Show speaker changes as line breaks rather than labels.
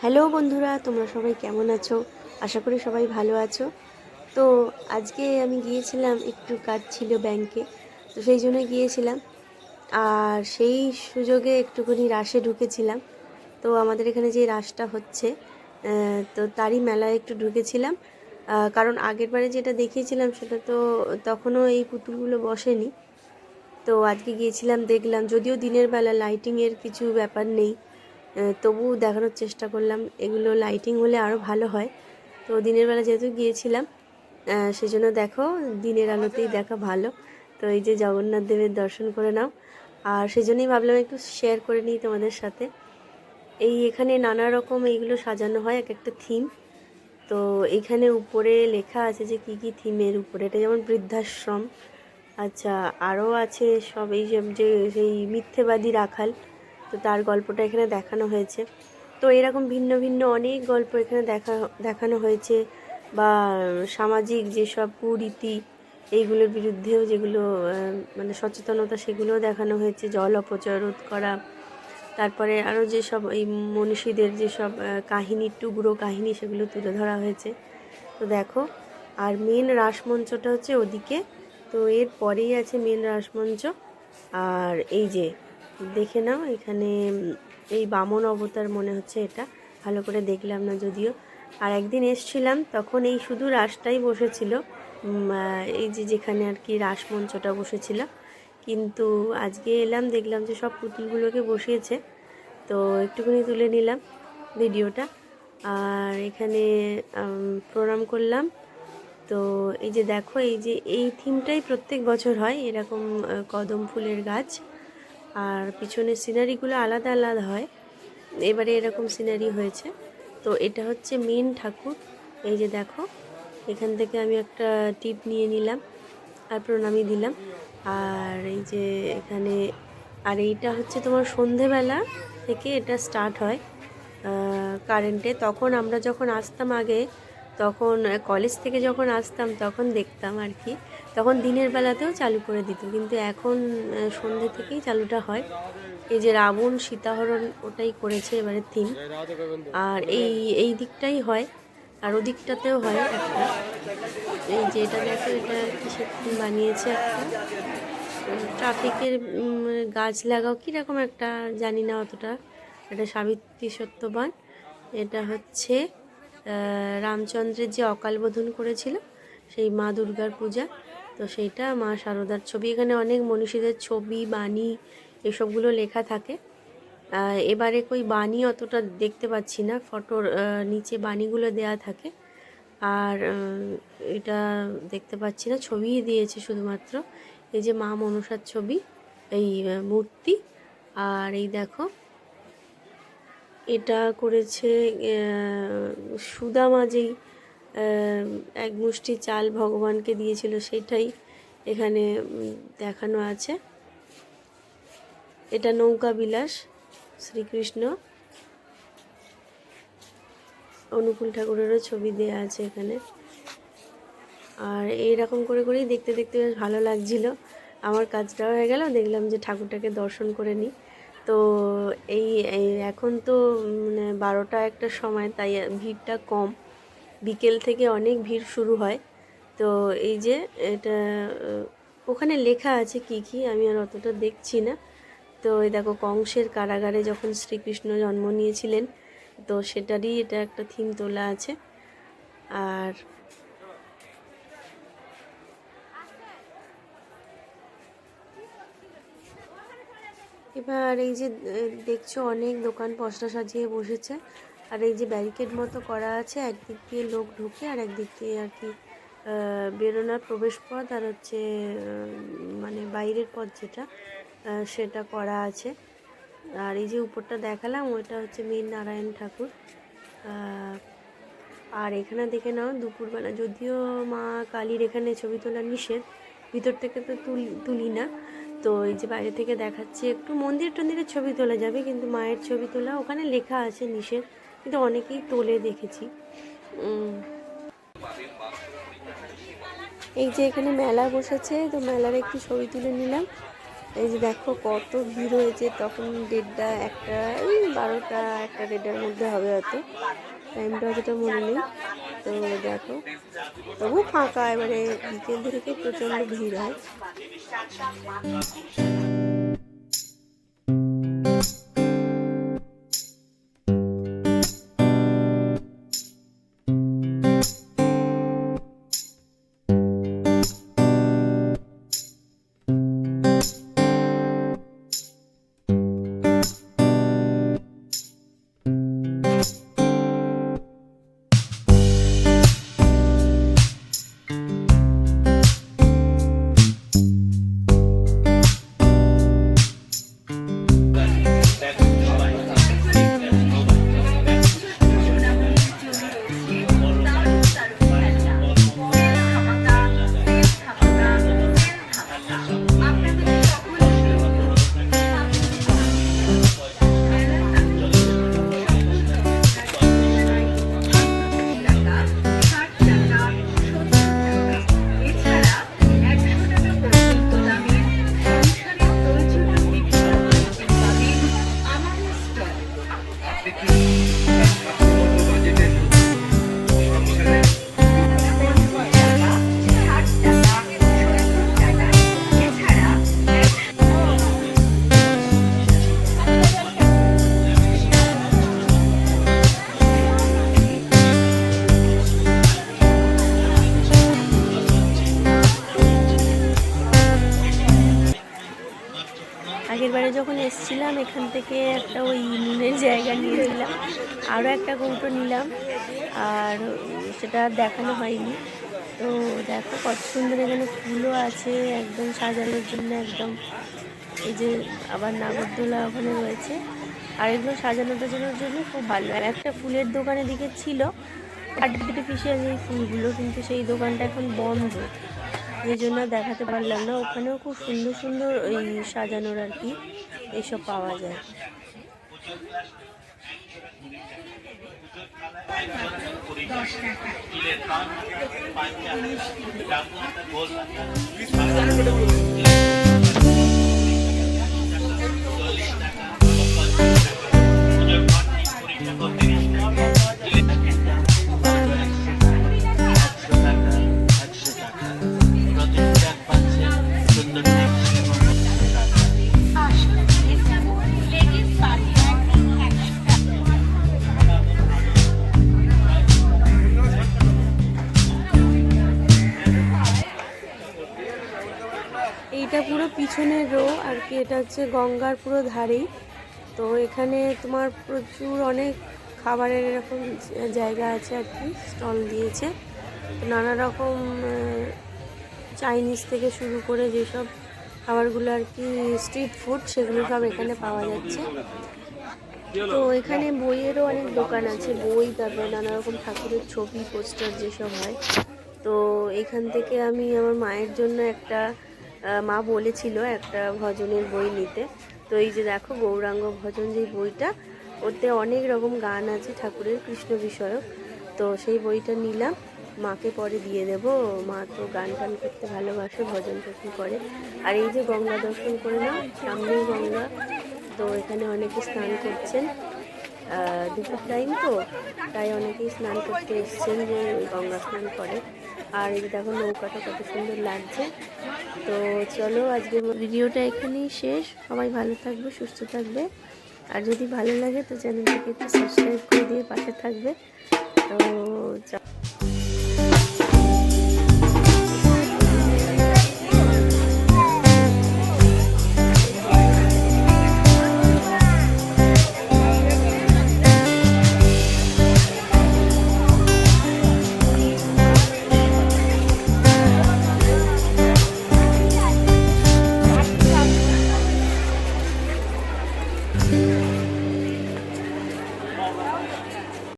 Hello বন্ধুরা, তোমরা সবাই কেমন আছো? আশা করি সবাই ভালো আছো। তো আজকে আমি গিয়েছিলাম, একটু কাজ ছিল ব্যাংকে তো সেই জন্য গিয়েছিলাম। আর সেই সুযোগে একটুখানি রাশে ঢুকেছিলাম। তো আমাদের এখানে যে রাশটা হচ্ছে তো তারই মেলায় একটু ঢুকেছিলাম। কারণ আগের বারে যেটা দেখিয়েছিলাম, সেটা তো তখনও এই পুতুলগুলো বসেনি। তো আজকে গিয়েছিলাম, দেখলাম। যদিও দিনের বেলা লাইটিংয়ের কিছু ব্যাপার নেই তবুও দেখানোর চেষ্টা করলাম। এগুলো লাইটিং হলে আরও ভালো হয়। তো দিনের বেলা যেহেতু গিয়েছিলাম সেজন্য দেখো, দিনের আলোতেই দেখা ভালো। তো এই যে জগন্নাথ দেবের দর্শন করে নাও। আর সেজন্যই ভাবলাম একটু শেয়ার করে নিই তোমাদের সাথে। এই এখানে নানা রকম এইগুলো সাজানো হয়, এক একটা থিম তো এইখানে উপরে লেখা আছে যে কি কি থিমের উপরে। এটা যেমন বৃদ্ধাশ্রম আচ্ছা আরও আছে সব এই যে সেই মিথ্যেবাদী রাখাল, তো তার গল্পটা এখানে দেখানো হয়েছে। তো এরকম ভিন্ন ভিন্ন অনেক গল্প এখানে দেখা, দেখানো হয়েছে, বা সামাজিক যেসব কুরীতি, এইগুলোর বিরুদ্ধেও যেগুলো মানে সচেতনতা সেগুলোও দেখানো হয়েছে, জল অপচয় রোধ করা। তারপরে আরও যেসব এই মনীষীদের যেসব কাহিনী, টুকরো কাহিনী সেগুলো তুলে ধরা হয়েছে। তো দেখো, আর মেন রাসমঞ্চটা হচ্ছে ওদিকে তো এর পরেই আছে মেন রাসমঞ্চ। আর এই যে, দেখে নাও এখানে এই বামন অবতার মনে হচ্ছে এটা। ভালো করে দেখলাম না যদিও। আর একদিন এসছিলাম, তখন এই শুধু রাসটাই বসেছিল। এই যে যেখানে আর কি রাসমঞ্চটা বসেছিল। কিন্তু আজকে এলাম, দেখলাম যে সব পুতুলগুলোকে বসিয়েছে। তো একটুখানি তুলে নিলাম ভিডিওটা। আর এখানে প্রণাম করলাম। তো এই যে দেখো, এই যে এই থিমটাই প্রত্যেক বছর হয় এরকম কদম ফুলের গাছ। আর পিছনের সিনারিগুলো আলাদা আলাদা হয়। এবারে এরকম সিনারি হয়েছে। তো এটা হচ্ছে মেন ঠাকুর। এই যে দেখো, এখান থেকে আমি একটা টিপ নিয়ে নিলাম আর প্রণামী দিলাম। আর এই যে এখানে, আর এইটা হচ্ছে তোমার সন্ধেবেলা থেকে এটা স্টার্ট হয় কারেন্টে তখন আমরা যখন আসতাম আগে তখন কলেজ থেকে যখন আসতাম তখন দেখতাম আর কি তখন দিনের বেলাতেও চালু করে দিত। কিন্তু এখন আহ, সন্ধে থেকেই চালুটা হয়। এই যে রাবণ সীতাহরণ ওটাই করেছে এবারে থিম আর এই এই দিকটাই হয়। আর ওদিকটাতেও হয় একটা। এই যে এটা দেখো এটা কিসের থিম বানিয়েছে একটা? ট্রাফিকের গাছ লাগাও কীরকম একটা জানি না অতটা। এটা সাবিত্রী সত্যবান। এটা হচ্ছে রামচন্দ্রের যে অকাল বোধন করেছিল, সেই মা দুর্গার পূজা, তো সেইটা মা শারদার ছবি। এখানে অনেক মনীষীদের ছবি, বাণী এসবগুলো লেখা থাকে। এবারে কই বাণী অতটা দেখতে পাচ্ছি না, ফটোর নিচে বাণীগুলো দেয়া থাকে। আর এটা দেখতে পাচ্ছি না, ছবিই দিয়েছে শুধুমাত্র। এই যে মা মনসার ছবি, এই মূর্তি। আর এই দেখো এটা করেছে সুদামা যেই এক মুষ্টি চাল ভগবানকে দিয়েছিল, সেটাই এখানে দেখানো আছে। এটা নৌকা বিলাস, শ্রীকৃষ্ণ। অনুকূল ঠাকুরেরও ছবি দেয়া আছে এখানে। আর এইরকম করে করেই দেখতে দেখতে বেশ ভালো লাগছিল। আমার কাজটাও হয়ে গেল, দেখলাম যে ঠাকুরটাকে দর্শন করে নিই। তো এই এখন তো মানে বারোটা একটা সময়, তাই ভিড়টা কম। বিকেল থেকে অনেক ভিড় শুরু হয়। তো এই যে এটা, ওখানে লেখা আছে কি কি, আমি আর অতটা দেখছি না। তো এই দেখো, কংসের কারাগারে যখন শ্রীকৃষ্ণ জন্ম নিয়েছিলেন, তো সেটারই এটা একটা থিম তোলা আছে। আর এবার এই যে দেখছ অনেক দোকান পশরা সাজিয়ে বসেছে। আর এই যে ব্যারিকেড মতো করা আছে, একদিক দিয়ে লোক ঢুকে আর একদিক দিয়ে আর কি বেরোনোর প্রবেশ পথ আর হচ্ছে মানে বাইরের পথ যেটা সেটা করা আছে। আর এই যে উপরটা দেখালাম, ওইটা হচ্ছে মীর নারায়ণ ঠাকুর। আর এখানে দেখে নাও, দুপুরবেলা যদিও মা কালীর এখানে ছবি তোলা নিষেধ, ভিতর থেকে তো তুলি তুলি না। তো এই যে বাইরে থেকে দেখাচ্ছি, একটু মন্দির টন্দিরের ছবি তোলা যাবে, কিন্তু মায়ের ছবি তোলা, ওখানে লেখা আছে নিষেধ, কিন্তু অনেকেই তোলে দেখেছি। এই যে এখানে মেলা বসেছে, তো মেলার একটু ছবি তুলে নিলাম। এই যে দেখো কত ভিড় হয়েছে, তখন দেড়টা, একটা, এই বারোটা, একটা দেড়টার মধ্যে হবে হয়তো। টাইমটা অতটা মনে নেই। তো দেখো তবু ফাঁকা, এবারে বিকেল থেকে প্রচণ্ড ভিড় হয়। 想吃啊我 আগের যখন এসেছিলাম এখান থেকে একটা ওই নুনের জায়গা নিয়েছিলাম আরও একটা কৌটো নিলাম, আর সেটা দেখানো হয়নি। তো দেখো কত সুন্দর এখানে ফুলও আছে, একদম সাজানোর জন্য একদম। এই যে আবার নাগরদোলা ওখানে রয়েছে, আর এগুলো সাজানো টাজানোর জন্য খুব ভালো। আর একটা ফুলের দোকানের দিকে ছিল আর্টিফিশিয়াল এই ফুলগুলো, কিন্তু সেই দোকানটা এখন বন্ধ। এই জন্য দেখাতে পারলাম না। ওখানেও খুব সুন্দর সুন্দর ওই সাজানোর আর কি এইসব পাওয়া যায়। পিছনের রো আর কি এটা হচ্ছে গঙ্গার পুরো ধারেই। তো এখানে তোমার প্রচুর অনেক খাবারের এরকম জায়গা আছে আর কি, স্টল দিয়েছে। নানা রকম চাইনিজ থেকে শুরু করে যেসব খাবারগুলো আর কি স্ট্রিট ফুড সেগুলো সব এখানে পাওয়া যাচ্ছে। তো এখানে বইয়েরও অনেক দোকান আছে, বই, তারপরে নানা রকম ঠাকুরের ছবি, পোস্টার যেসব হয়। তো এখান থেকে আমি আমার মায়ের জন্য একটা মা বলেছিল একটা ভজনের বই নিতে। তো এই যে দেখো, গৌরাঙ্গ ভজন যে বইটা, ওতে অনেক রকম গান আছে ঠাকুরের কৃষ্ণ বিষয়ক। তো সেই বইটা নিলাম। মাকে পরে দিয়ে দেব। মা তো গান টান করতে ভালোবাসে, ভজন টজন করে। আর এই যে গঙ্গা দর্শন করে না সামনেই গঙ্গা। তো এখানে অনেকে স্নান করছেন। দুপুর টাইম তো, তাই অনেকেই স্নান করতে এসছেন যে গঙ্গা স্নান করে। আর এই দেখো নৌকাটা কত সুন্দর লাগছে। তো চলো আজকে ভিডিওটা এখানেই শেষ। সবাই ভালো থাকবে, সুস্থ থাকবে। আর যদি ভালো লাগে তো চ্যানেলটাকে একটু সাবস্ক্রাইব করে দিয়ে পাশে থাকবে। তো